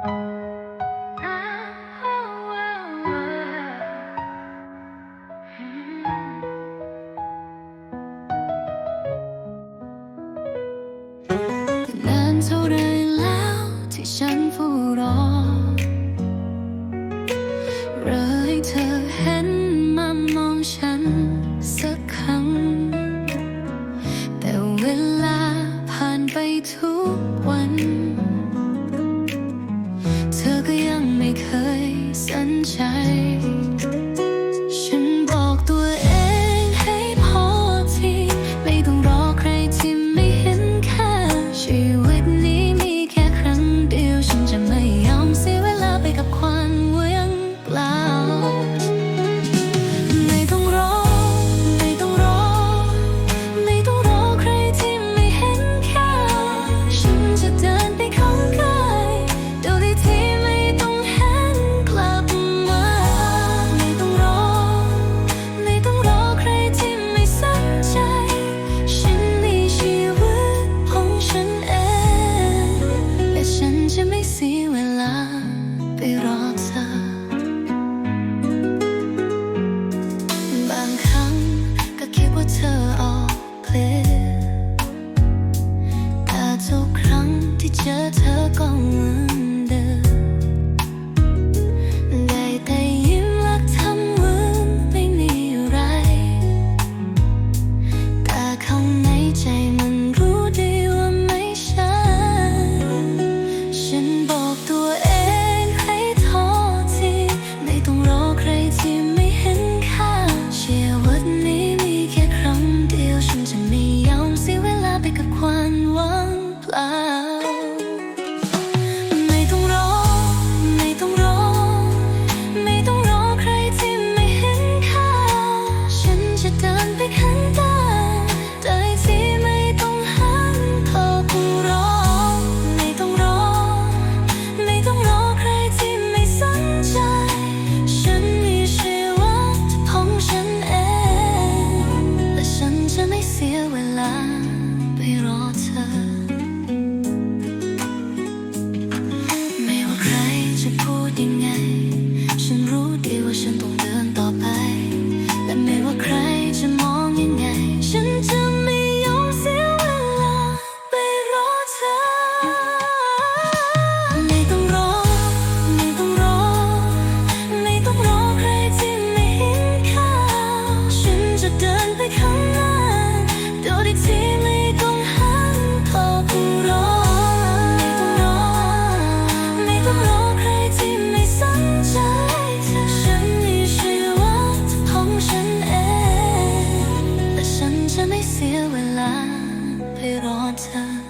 นานเท่าไรแล้วที่ฉันเฝ้รอรอให้เธอเห็นมามองฉันสักครั้ง แต่เวลาผ่านไปทุกวัน จะไม่เสียเวลาไปรอเธอบางครั้งก็คิดว่าเธอออกเพลแต่ทุกครั้งที่เจอเธอก็เหมือน ฉันไม่เสียเวลาไปรอเธอ